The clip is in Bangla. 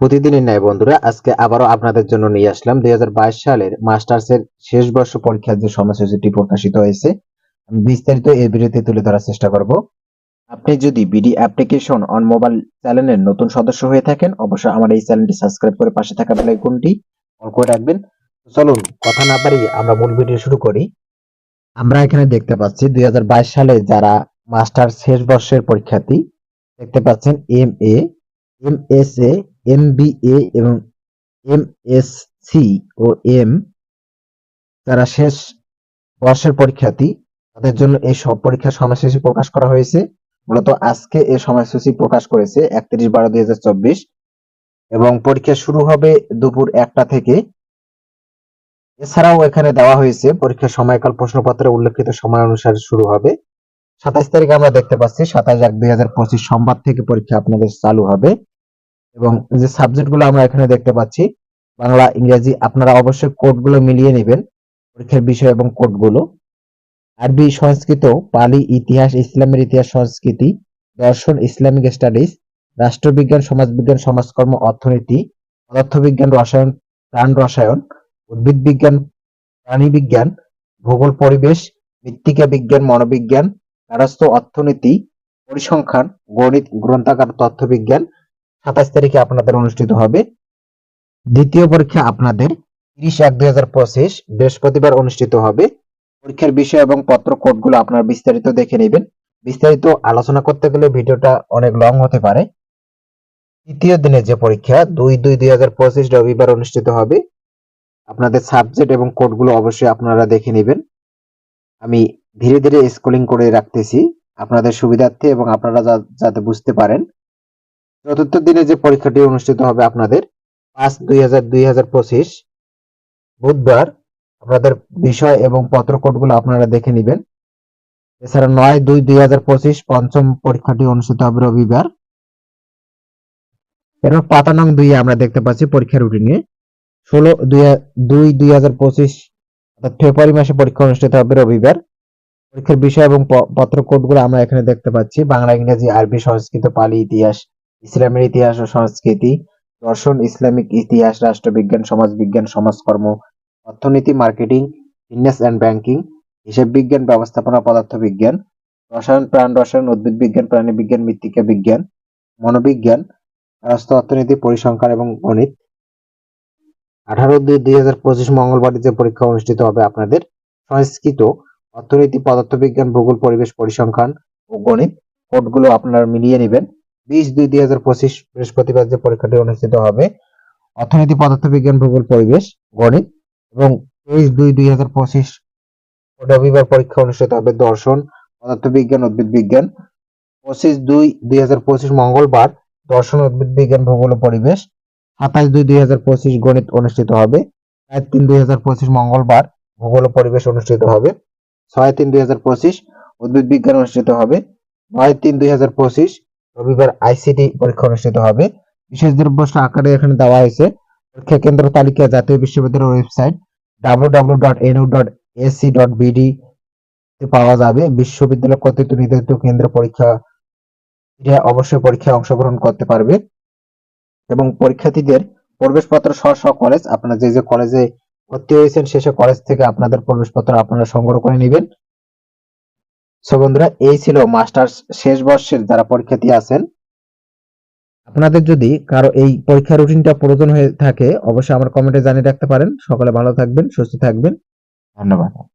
প্রতিদিনের ন্যায় বন্ধুরা। আজকে আবারও আপনাদের জন্য নিয়ে আসলাম। দুই হাজার বাইশ সালের মাস্টার্সের শেষ বর্ষ পরীক্ষার যে সময়সূচিটি প্রকাশিত হয়েছে বিস্তারিত এই ভিডিওতে তুলে ধরার চেষ্টা করব। আপনি যদি বিডি অ্যাপ্লিকেশন অন মোবাইল চ্যানেলের নতুন সদস্য হয়ে থাকেন, অবশ্যই আমার এই চ্যানেলটি সাবস্ক্রাইব করে পাশে থাকা বেল আইকনটি অন করে রাখবেন। চলুন, কথা না বাড়িয়ে আমরা মূল ভিডিও শুরু করি। আমরা এখানে দেখতে পাচ্ছি দুই হাজার বাইশ সালে যারা মাস্টার শেষ বর্ষের পরীক্ষার্থী, দেখতে পাচ্ছেন M A. M S A M B A এবং এম এস সি ও এম যারা শেষ বর্ষের পরীক্ষার্থী। তাদের জন্য এই সব পরীক্ষার সময়সূচি প্রকাশ করা হয়েছে। মূলত আজকে এই সময়সূচি প্রকাশ করেছে একত্রিশ বারো দুই হাজার চব্বিশ। এবং পরীক্ষা শুরু হবে দুপুর একটা থেকে। এছাড়াও এখানে দেওয়া হয়েছে পরীক্ষার সময়কাল প্রশ্নপত্রে উল্লেখিত সময় অনুসারে শুরু হবে। সাতাইশ তারিখে আমরা দেখতে পাচ্ছি সাতাশ এক দুই হাজার পঁচিশ সোমবার থেকে পরীক্ষা আপনাদের চালু হবে। এবং যে সাবজেক্টগুলো আমরা এখানে দেখতে পাচ্ছি, বাংলা, ইংরেজি, আপনারা অবশ্যই কোডগুলো মিলিয়ে নেবেন, পরীক্ষার বিষয় এবং কোডগুলো আরবি সংস্কৃত, পালি ইতিহাস, ইসলামের ইতিহাস সংস্কৃতি, দর্শন ইসলামিক স্টাডিজ রাষ্ট্রবিজ্ঞান, সমাজবিজ্ঞান, সমাজকর্ম, অর্থনীতি, পদার্থবিজ্ঞান, রসায়ন, প্রাণ রসায়ন, উদ্ভিদ বিজ্ঞান, প্রাণী বিজ্ঞান, ভূগোল, পরিবেশ, মৃত্তিকা বিজ্ঞান, মনোবিজ্ঞান কারস্থ অর্থনীতি, পরিসংখ্যান, গণিত, গ্রন্থাগার, তথ্যবিজ্ঞান সাতাশ তারিখে আপনাদের অনুষ্ঠিত হবে। দ্বিতীয় পরীক্ষা আপনাদের তিরিশ এক দুই হাজার পঁচিশ বৃহস্পতিবার অনুষ্ঠিত হবে। পরীক্ষার বিষয় এবং পত্র কোডগুলো আপনারা বিস্তারিত দেখে নেবেন। বিস্তারিত আলোচনা করতে গেলে ভিডিওটা অনেক লং হতে পারে। তৃতীয় দিনে যে পরীক্ষা, দুই দুই দুই হাজার পঁচিশ রবিবার অনুষ্ঠিত হবে। আপনাদের সাবজেক্ট এবং কোডগুলো অবশ্যই আপনারা দেখে নেবেন। আমি ধীরে ধীরে স্কুলিং করে রাখতেছি। আপনাদের সুবিধার্থে এবং আপনারা যাতে বুঝতে পারেন। চতুর্থ দিনে যে পরীক্ষাটি অনুষ্ঠিত হবে আপনাদের পাঁচ দুই হাজার দুই হাজার পঁচিশ বুধবার, আপনাদের বিষয় এবং পত্র কোডগুলো আপনারা দেখে নেবেন। এছাড়া নয় দুই দুই হাজার পঁচিশ পঞ্চম পরীক্ষাটি অনুষ্ঠিত হবে রবিবার। এরপর পাতা নং দুই আমরা দেখতে পাচ্ছি পরীক্ষা রুটিনে ষোলো দুই দুই দুই হাজার পঁচিশ অর্থাৎ ফেব্রুয়ারি মাসে পরীক্ষা অনুষ্ঠিত হবে রবিবার। পরীক্ষার বিষয় এবং পত্র কোডগুলো আমরা এখানে দেখতে পাচ্ছি। বাংলা, ইংরেজি, আরবি, সংস্কৃত, পালি, ইতিহাস ইসলামের ইতিহাস ও সংস্কৃতি, দর্শন, ইসলামিক ইতিহাস, রাষ্ট্রবিজ্ঞান, সমাজবিজ্ঞান, সমাজকর্ম, অর্থনীতি, মার্কেটিং, ফিটনেস অ্যান্ড ব্যাংকিং হিসাব বিজ্ঞান ব্যবস্থাপনা, পদার্থবিজ্ঞান, রসায়ন, প্রাণ রসায়ন উদ্ভিদ বিজ্ঞান প্রাণী বিজ্ঞান মৃত্তিকা বিজ্ঞান মনোবিজ্ঞান, রাষ্ট্র, অর্থনীতি, পরিসংখ্যান এবং গণিত। আঠারো দুই দুই হাজার পঁচিশ মঙ্গলবার যে পরীক্ষা অনুষ্ঠিত হবে আপনাদের, সংস্কৃত, অর্থনীতি, পদার্থবিজ্ঞান, ভূগোল, পরিবেশ, পরিসংখ্যান ও গণিত, কোডগুলো আপনারা মিলিয়ে নেবেন। বিশ দুই দুই হাজার পঁচিশ বৃহস্পতিবার যে পরীক্ষাটি অনুষ্ঠিত হবে, অর্থনীতি পদার্থবিজ্ঞান ভূগোল, পরিবেশ, গণিত এবং তেইশ দুই দুই হাজার পঁচিশ রবিবার পরীক্ষা অনুষ্ঠিত হবে দর্শন পদার্থবিজ্ঞান উদ্ভিদ বিজ্ঞান। পঁচিশ দুই দুই হাজার পঁচিশ মঙ্গলবার দর্শন, উদ্ভিদ বিজ্ঞান, ভূগোল পরিবেশ। সাতাশ দুই দুই হাজার পঁচিশ গণিত অনুষ্ঠিত হবে। চার তিন দুই হাজার পঁচিশ মঙ্গলবার ভূগোল পরিবেশ অনুষ্ঠিত হবে। ছয় তিন দুই হাজার পঁচিশ উদ্ভিদ বিজ্ঞান অনুষ্ঠিত হবে। নয় তিন দুই হাজার পঁচিশ রবিবার আইসিটি পরীক্ষা অনুষ্ঠিত হবে। বিশেষ দ্রব্যস্ত আকারে এখানে দেওয়া হয়েছে। পরীক্ষা কেন্দ্র তালিকা জাতীয় বিশ্ববিদ্যালয়ের ওয়েবসাইট www.nu.ac.bd তে পাওয়া যাবে। বিশ্ববিদ্যালয় কর্তৃক নির্ধারিত কেন্দ্র পরীক্ষা অবশ্যই পরীক্ষায় অংশগ্রহণ করতে পারবে। এবং পরীক্ষার্থীদের প্রবেশপত্র সহ সহ কলেজ আপনারা যে যে কলেজে ভর্তি হয়েছেন শেষে কলেজ থেকে আপনাদের প্রবেশপত্র আপনারা সংগ্রহ করে নেবেন। সো বন্ধুরা, এই ছিল মাস্টার্স শেষ বর্ষের যারা পরীক্ষার্থী আছেন। আপনাদের যদি কারও এই পরীক্ষা রুটিনটা প্রয়োজন হয়ে থাকে, অবশ্যই আমার কমেন্টে জানিয়ে রাখতে পারেন। সকলে ভালো থাকবেন, সুস্থ থাকবেন। ধন্যবাদ।